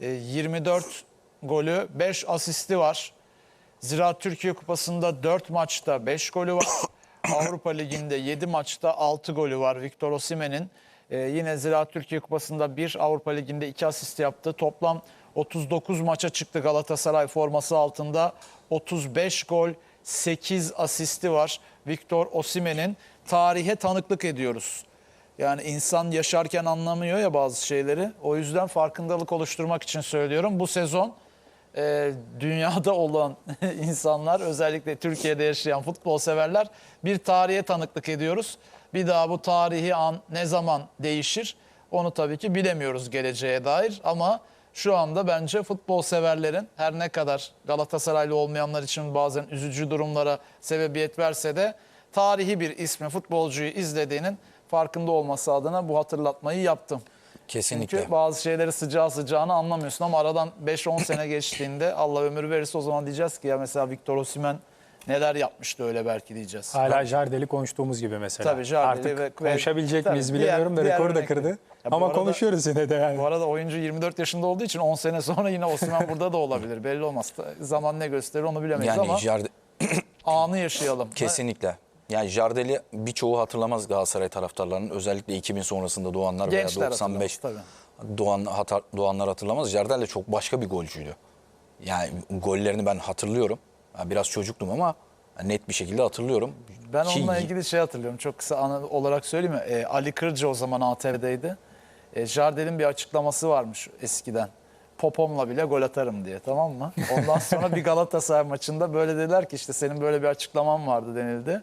E, 24 golü, 5 asisti var. Ziraat Türkiye Kupası'nda 4 maçta 5 golü var. Avrupa Ligi'nde 7 maçta 6 golü var Victor Osimhen'in. Ee, yine Ziraat Türkiye Kupası'nda 1, Avrupa Ligi'nde 2 asist yaptı. Toplam 39 maça çıktı Galatasaray forması altında. 35 gol, 8 asisti var Victor Osimhen'in. Tarihe tanıklık ediyoruz. Yani insan yaşarken anlamıyor ya bazı şeyleri. O yüzden farkındalık oluşturmak için söylüyorum. Bu sezon e, dünyada olan insanlar özellikle Türkiye'de yaşayan futbol severler bir tarihe tanıklık ediyoruz. Bir daha bu tarihi an ne zaman değişir onu tabii ki bilemiyoruz geleceğe dair ama şu anda bence futbol severlerin her ne kadar Galatasaraylı olmayanlar için bazen üzücü durumlara sebebiyet verse de tarihi bir ismi futbolcuyu izlediğinin farkında olması adına bu hatırlatmayı yaptım. Kesinlikle. Çünkü bazı şeyleri sıcağı sıcağına anlamıyorsun ama aradan 5-10 sene geçtiğinde Allah ömür verirse o zaman diyeceğiz ki ya mesela Victor Osimhen neler yapmıştı öyle belki diyeceğiz. Hala Jardel'i konuştuğumuz gibi mesela. Tabii Jardel'i Artık ve- ve- konuşabilecek tabii miyiz diğer- bilemiyorum da diğer rekoru da kırdı. Ya Ama arada- konuşuyoruz yine de yani. Bu arada oyuncu 24 yaşında olduğu için 10 sene sonra yine Osimhen burada da olabilir. Belli olmaz. Zaman ne gösterir onu bilemeyiz Yani ama Jarde- anı yaşayalım. kesinlikle. Yani Jardel'i birçoğu hatırlamaz Galatasaray taraftarlarının. Özellikle 2000 sonrasında doğanlar Gençler veya 95 hatırlamaz, doğan, hatar, doğanlar hatırlamaz. Jardel de çok başka bir golcüydü. Yani gollerini ben hatırlıyorum. Yani biraz çocuktum ama net bir şekilde hatırlıyorum. Ben Ki- onunla ilgili şey hatırlıyorum. Çok kısa anı olarak söyleyeyim mi? Ee, Ali Kırcı o zaman ATV'deydi. Ee, Jardel'in bir açıklaması varmış eskiden. Popomla bile gol atarım diye tamam mı? Ondan sonra bir Galatasaray maçında böyle dediler ki işte senin böyle bir açıklaman vardı denildi.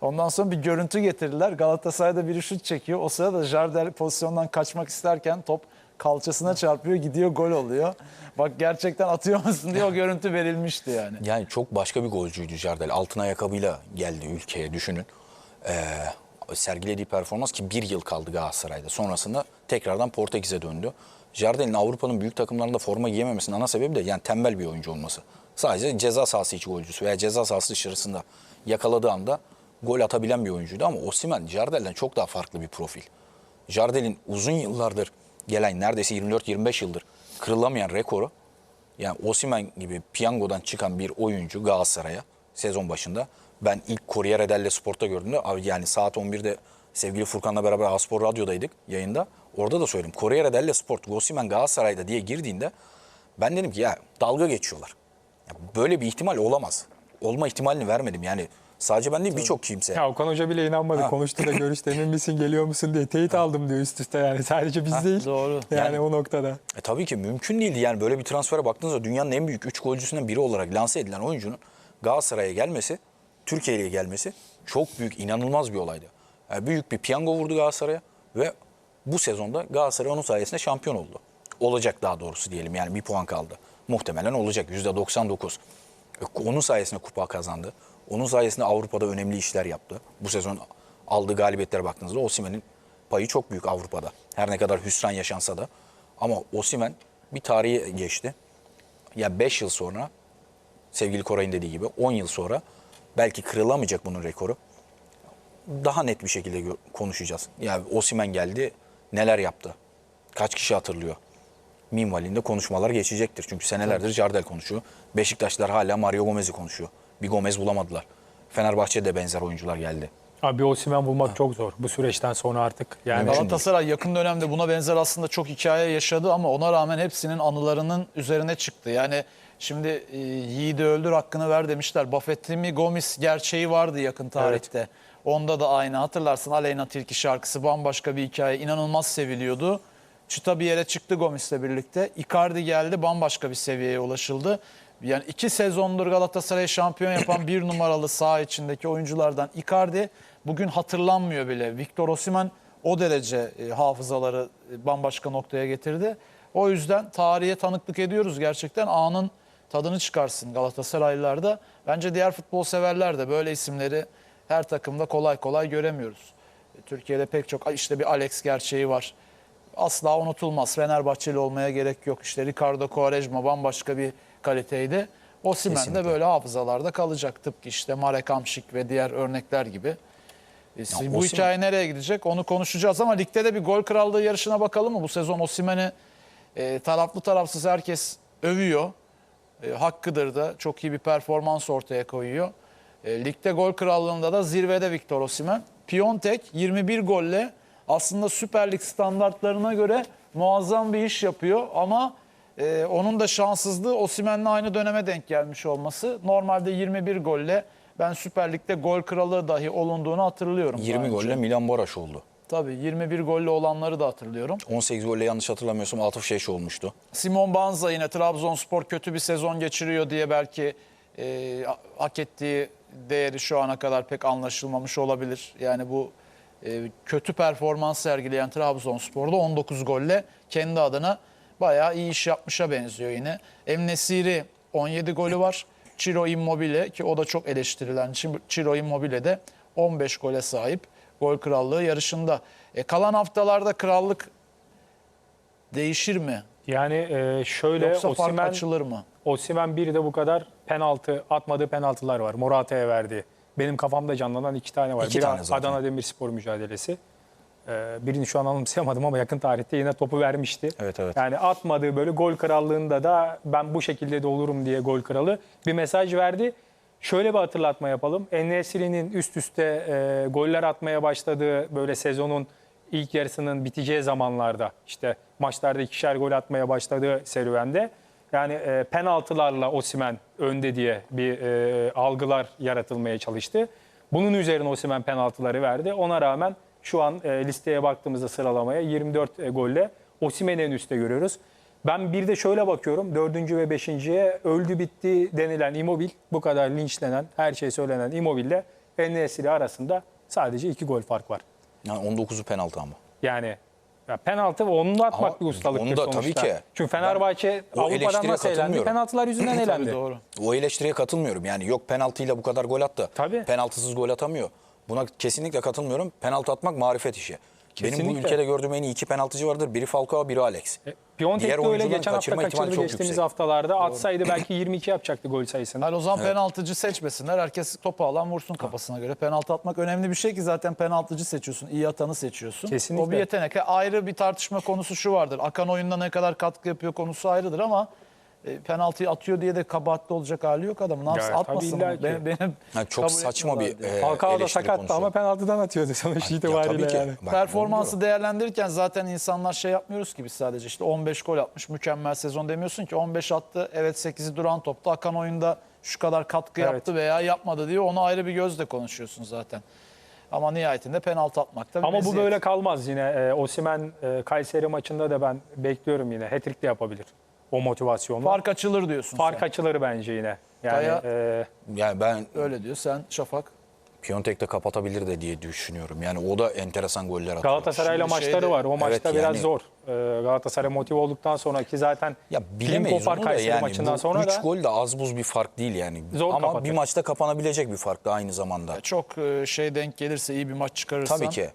Ondan sonra bir görüntü getirdiler. Galatasaray'da biri şut çekiyor. O sırada Jardel pozisyondan kaçmak isterken top kalçasına çarpıyor gidiyor gol oluyor. Bak gerçekten atıyor musun diye o görüntü verilmişti yani. Yani çok başka bir golcüydü Jardel. Altın ayakkabıyla geldi ülkeye düşünün. Ee, sergilediği performans ki bir yıl kaldı Galatasaray'da. Sonrasında tekrardan Portekiz'e döndü. Jardel'in Avrupa'nın büyük takımlarında forma giyememesinin ana sebebi de yani tembel bir oyuncu olması. Sadece ceza sahası içi golcüsü veya ceza sahası dışarısında yakaladığı anda gol atabilen bir oyuncuydu ama Osimhen Jardel'den çok daha farklı bir profil. Jardel'in uzun yıllardır gelen neredeyse 24-25 yıldır kırılamayan rekoru yani Osimhen gibi piyangodan çıkan bir oyuncu Galatasaray'a sezon başında ben ilk Corriere dello Sport'ta gördüğümde abi yani saat 11'de sevgili Furkan'la beraber Aspor Radyo'daydık yayında. Orada da söyledim. Corriere dello Sport Osimhen Galatasaray'da diye girdiğinde ben dedim ki ya dalga geçiyorlar. Ya böyle bir ihtimal olamaz. Olma ihtimalini vermedim yani. Sadece ben değil birçok kimse. Ya Okan Hoca bile inanmadı. Ha. Konuştu da görüşte emin misin geliyor musun diye teyit aldım diyor üst üste yani. Sadece biz değil. doğru. Yani, Yani- o noktada. E tabii ki mümkün değildi yani böyle bir transfere baktığınızda dünyanın en büyük 3 golcüsünden biri olarak lanse edilen oyuncunun Galatasaray'a gelmesi, Türkiye'ye gelmesi çok büyük, inanılmaz bir olaydı. Yani büyük bir piyango vurdu Galatasaray'a ve bu sezonda Galatasaray onun sayesinde şampiyon oldu. Olacak daha doğrusu diyelim yani bir puan kaldı. Muhtemelen olacak %99. E, Onun sayesinde kupa kazandı. Onun sayesinde Avrupa'da önemli işler yaptı. Bu sezon aldığı galibiyetlere baktığınızda Osimhen'in payı çok büyük Avrupa'da. Her ne kadar hüsran yaşansa da. Ama Osimhen bir tarihi geçti. Ya 5 yıl sonra sevgili Koray'ın dediği gibi 10 yıl sonra belki kırılamayacak bunun rekoru. Daha net bir şekilde konuşacağız. Ya Osimhen geldi neler yaptı? Kaç kişi hatırlıyor? Minvalinde konuşmalar geçecektir. Çünkü senelerdir Jardel konuşuyor. Beşiktaşlar hala Mario Gomez'i konuşuyor. Bir Gomez bulamadılar. Fenerbahçe'de benzer oyuncular geldi. Abi Osimhen bulmak çok zor. Bu süreçten sonra artık. Yani Mümkün Galatasaray yakın dönemde buna benzer aslında çok hikaye yaşadı ama ona rağmen hepsinin anılarının üzerine çıktı. Yani şimdi e, yiğidi öldür hakkını ver demişler. Buffett'imi Gomis gerçeği vardı yakın tarihte. Onda da aynı hatırlarsın Aleyna Tilki şarkısı bambaşka bir hikaye. inanılmaz seviliyordu. Çıta bir yere çıktı Gomis'le birlikte. Icardi geldi bambaşka bir seviyeye ulaşıldı. Yani iki sezondur Galatasaray'ı şampiyon yapan bir numaralı saha içindeki oyunculardan Icardi bugün hatırlanmıyor bile. Victor Osimhen o derece e, hafızaları e, bambaşka noktaya getirdi. O yüzden tarihe tanıklık ediyoruz gerçekten. Anın tadını çıkarsın Galatasaraylılar da. Bence diğer futbol severler de böyle isimleri her takımda kolay kolay göremiyoruz. E, Türkiye'de pek çok işte bir Alex gerçeği var. Asla unutulmaz. Fenerbahçeli olmaya gerek yok. İşte Ricardo Quaresma bambaşka bir kaliteydi. Osimhen de Kesinlikle. böyle hafızalarda kalacak. Tıpkı işte Marek Hamšík ve diğer örnekler gibi. E, siz- bu Osimhen- hikaye nereye gidecek onu konuşacağız ama ligde de bir gol krallığı yarışına bakalım mı? Bu sezon Osimhen'i E, taraflı tarafsız herkes övüyor. E, hakkıdır da çok iyi bir performans ortaya koyuyor. E, ligde gol krallığında da zirvede Victor Osimhen. Piontek 21 golle aslında Süper Lig standartlarına göre muazzam bir iş yapıyor ama e, onun da şanssızlığı Osimhen'le aynı döneme denk gelmiş olması. Normalde 21 golle ben Süper Lig'de gol kralı dahi olunduğunu hatırlıyorum. 20 daha önce. golle Milan Boraş oldu. Tabii 21 golle olanları da hatırlıyorum. 18 golle yanlış hatırlamıyorsam Atıf Şeş olmuştu. Simon Banza yine Trabzonspor kötü bir sezon geçiriyor diye belki e, hak ettiği değeri şu ana kadar pek anlaşılmamış olabilir. Yani bu e, kötü performans sergileyen Trabzonspor'da 19 golle kendi adına bayağı iyi iş yapmışa benziyor yine. Emnesiri 17 golü var. Ciro Immobile ki o da çok eleştirilen Ci- Ciro Immobile de 15 gole sahip. Gol krallığı yarışında. E, kalan haftalarda krallık değişir mi? Yani e, şöyle Yoksa fark Osimhen açılır mı? Osimhen bir de bu kadar penaltı atmadığı penaltılar var. Morata'ya verdi. Benim kafamda canlanan iki tane var. İki Biri tane zaten. Adana Demirspor mücadelesi. Ee, birini şu an anımsayamadım ama yakın tarihte yine topu vermişti. Evet, evet. Yani atmadığı böyle gol krallığında da ben bu şekilde de olurum diye gol kralı bir mesaj verdi. Şöyle bir hatırlatma yapalım. Enesiri'nin üst üste e, goller atmaya başladığı böyle sezonun ilk yarısının biteceği zamanlarda işte maçlarda ikişer gol atmaya başladığı serüvende yani e, penaltılarla Osimen önde diye bir e, algılar yaratılmaya çalıştı. Bunun üzerine Osimen penaltıları verdi. Ona rağmen şu an e, listeye baktığımızda sıralamaya 24 e, golle Osimen'i en üstte görüyoruz. Ben bir de şöyle bakıyorum. Dördüncü ve beşinciye öldü bitti denilen Immobile, bu kadar linçlenen, her şey söylenen Immobile ile En-Nesyri arasında sadece iki gol fark var. Yani 19'u penaltı ama. Yani ya penaltı ve onu da atmak Ama bir ustalıktır onu da sonuçta. tabii ki. Çünkü Fenerbahçe o Avrupa'dan nasıl elendi? Penaltılar yüzünden elendi. doğru. O eleştiriye katılmıyorum. Yani yok penaltıyla bu kadar gol attı. Tabii. Penaltısız gol atamıyor. Buna kesinlikle katılmıyorum. Penaltı atmak marifet işi. Benim bu Kesinlikle. ülkede gördüğüm en iyi iki penaltıcı vardır. Biri Falcao, biri Alex. E, Piontek Diğer de öyle geçen hafta kaçırdı çok geçtiğimiz yüksek. haftalarda. Atsaydı belki 22 yapacaktı gol sayısını. Hayır o zaman penaltıcı seçmesinler. Herkes topu alan vursun kafasına göre. Penaltı atmak önemli bir şey ki zaten penaltıcı seçiyorsun. iyi atanı seçiyorsun. Kesinlikle. O bir yetenek. Ayrı bir tartışma konusu şu vardır. Akan oyunda ne kadar katkı yapıyor konusu ayrıdır ama e, penaltıyı atıyor diye de kabahatli olacak hali yok adam. Ne yapsın Ya, atmasın. tabii illa ki. Benim, Yani çok saçma bir e, Falcao da sakattı konusu. ama penaltıdan atıyordu sonuç Ya itibariyle ki. yani. Bak, Performansı değerlendirirken zaten insanlar şey yapmıyoruz ki biz sadece işte 15 gol atmış mükemmel sezon demiyorsun ki 15 attı evet 8'i duran topta akan oyunda şu kadar katkı Evet. yaptı veya yapmadı diye onu ayrı bir gözle konuşuyorsun zaten. Ama nihayetinde penaltı atmak da bir Ama bu böyle kalmaz yine. E, Osimen e, Kayseri maçında da ben bekliyorum yine. Hat-trick de yapabilir. O motivasyonla. Fark, fark açılır diyorsun sen. açılır bence yine. Yani Kaya- e, Yani ben Öyle diyor sen Şafak. Piontek de kapatabilir de diye düşünüyorum. Yani o da enteresan goller atıyor. Galatasaray'la Şimdi maçları şeyde- var. O maçta Evet, biraz yani- zor. E, Galatasaray motive olduktan sonraki zaten Ya bilemeyiz onu da yani maçından bu sonra 3 da gol de az buz bir fark değil yani. Zor Ama kapatır. bir maçta kapanabilecek bir fark da aynı zamanda. Çok e, şey denk gelirse iyi bir maç çıkarırsan. Tabii ki.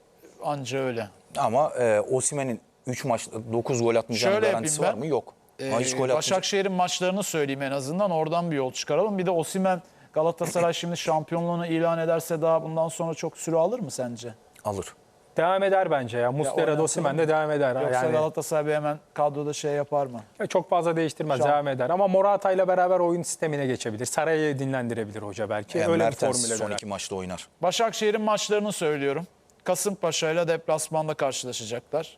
Anca öyle. Ama e, Osimhen'in 3 maçta 9 gol atmayacağının Şöyle garantisi var mı? Yok. Ama hiç gol atmayacak. Başakşehir'in maçlarını söyleyeyim en azından. Oradan bir yol çıkaralım. Bir de Osimen Galatasaray şimdi şampiyonluğunu ilan ederse daha bundan sonra çok süre alır mı sence? Alır. devam eder bence ya. Muslera oynatılır Osimen mı? de devam eder. Yoksa yani Galatasaray bir hemen kadroda şey yapar mı? çok fazla değiştirmez, Şu an- devam eder. Ama Morata ile beraber oyun sistemine geçebilir. Saray'ı dinlendirebilir hoca belki. Yani Öyle bir Mertens formüle son iki maçta oynar. Başakşehir'in maçlarını söylüyorum. Kasımpaşa ile deplasmanda karşılaşacaklar.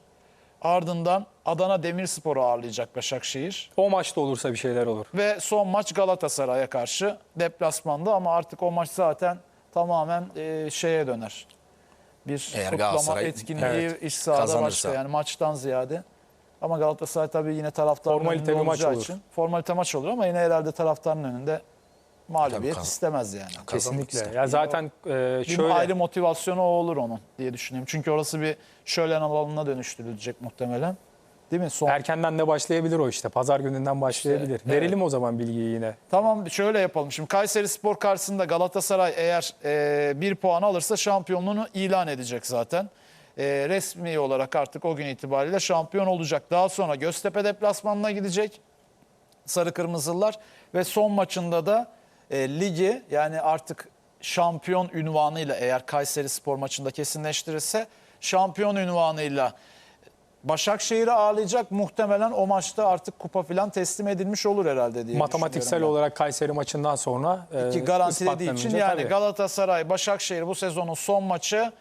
Ardından Adana Demirspor'u ağırlayacak Başakşehir. O maçta olursa bir şeyler olur. Ve son maç Galatasaray'a karşı deplasmanda ama artık o maç zaten tamamen e, şeye döner. Bir Eğer kutlama Galatasaray, etkinliği evet, iş sahada kazanırsa. başka yani maçtan ziyade. Ama Galatasaray tabii yine taraftarın Formalite önünde bir maç olacağı olur. için. Formalite maç olur ama yine herhalde taraftarın önünde mağlubiyet kaz- istemez yani. Kesinlikle. Ya zaten e, Bir şöyle ayrı motivasyonu o olur onun diye düşünüyorum. Çünkü orası bir şölen alanına dönüştürülecek muhtemelen. Değil mi? Son erkenden de başlayabilir o işte. Pazar gününden başlayabilir. İşte, Verelim o zaman bilgiyi yine. Tamam şöyle yapalım. Şimdi Kayseri Spor karşısında Galatasaray eğer e, bir puan alırsa şampiyonluğunu ilan edecek zaten. E, resmi olarak artık o gün itibariyle şampiyon olacak. Daha sonra Göztepe deplasmanına gidecek Sarı Kırmızılılar ve son maçında da e, ligi yani artık şampiyon ünvanıyla eğer Kayseri Spor maçında kesinleştirirse şampiyon ünvanıyla Başakşehir'i ağırlayacak muhtemelen o maçta artık kupa falan teslim edilmiş olur herhalde diye Matematiksel olarak Kayseri maçından sonra e, ki garantilediği için yani tabii. Galatasaray Başakşehir bu sezonun son maçı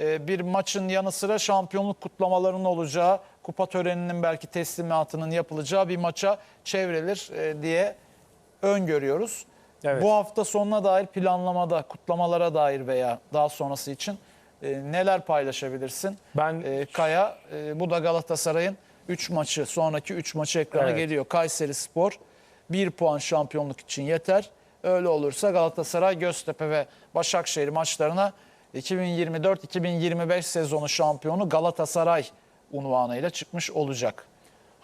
e, bir maçın yanı sıra şampiyonluk kutlamalarının olacağı kupa töreninin belki teslimatının yapılacağı bir maça çevrilir e, diye öngörüyoruz. Evet. Bu hafta sonuna dair planlamada kutlamalara dair veya daha sonrası için e, neler paylaşabilirsin? Ben- E, Kaya e, bu da Galatasaray'ın 3 maçı sonraki 3 maçı ekrana Evet. geliyor. Kayseri Spor 1 puan şampiyonluk için yeter. Öyle olursa Galatasaray, Göztepe ve Başakşehir maçlarına 2024-2025 sezonu şampiyonu Galatasaray unvanıyla çıkmış olacak.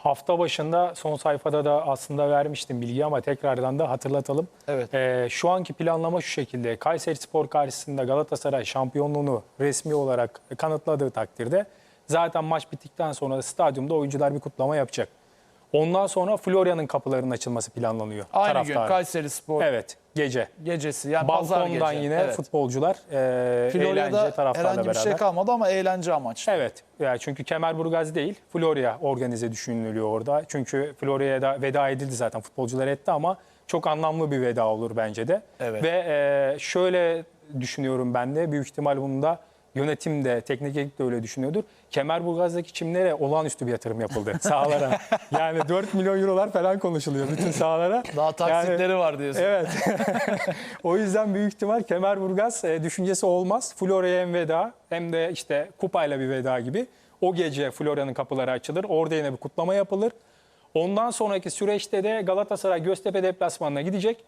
Hafta başında son sayfada da aslında vermiştim bilgi ama tekrardan da hatırlatalım. Evet. Ee, şu anki planlama şu şekilde. Kayseri Spor karşısında Galatasaray şampiyonluğunu resmi olarak kanıtladığı takdirde zaten maç bittikten sonra stadyumda oyuncular bir kutlama yapacak. Ondan sonra Florya'nın kapılarının açılması planlanıyor. Aynı taraftara. gün Kayseri Spor Evet, gece. gecesi yani pazar Balkondan gece. yine Evet. futbolcular e, eğlence Florya'da taraftarla herhangi bir beraber. şey kalmadı ama eğlence amaçlı. Evet. Yani çünkü Kemerburgaz değil, Florya organize düşünülüyor orada. Çünkü Florya'ya da veda edildi zaten futbolcular etti ama çok anlamlı bir veda olur bence de. Evet. Ve e, şöyle düşünüyorum ben de büyük ihtimal bunu da yönetim de teknik ekip de öyle düşünüyordur. Kemerburgaz'daki çimlere olağanüstü bir yatırım yapıldı sahalara. yani 4 milyon eurolar falan konuşuluyor bütün sahalara. Daha taksitleri Yani- var diyorsun. Evet. o yüzden büyük ihtimal Kemerburgaz e, düşüncesi olmaz. Florya'ya hem veda hem de işte kupayla bir veda gibi. O gece Florya'nın kapıları açılır. Orada yine bir kutlama yapılır. Ondan sonraki süreçte de Galatasaray Göztepe deplasmanına gidecek.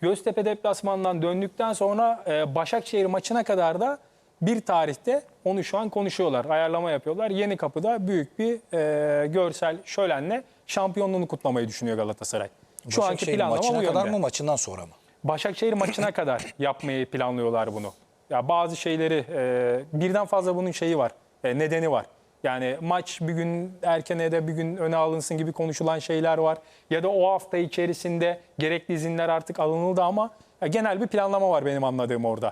Göztepe deplasmanından döndükten sonra e, Başakşehir maçına kadar da bir tarihte onu şu an konuşuyorlar. Ayarlama yapıyorlar. Yeni kapıda büyük bir e, görsel şölenle şampiyonluğunu kutlamayı düşünüyor Galatasaray. Şu anki planlama maçına bu yönde. kadar mı maçından sonra mı? Başakşehir maçına kadar yapmayı planlıyorlar bunu. Ya bazı şeyleri e, birden fazla bunun şeyi var, e, nedeni var. Yani maç bir gün erken ya da bir gün öne alınsın gibi konuşulan şeyler var. Ya da o hafta içerisinde gerekli izinler artık alınıldı ama genel bir planlama var benim anladığım orada.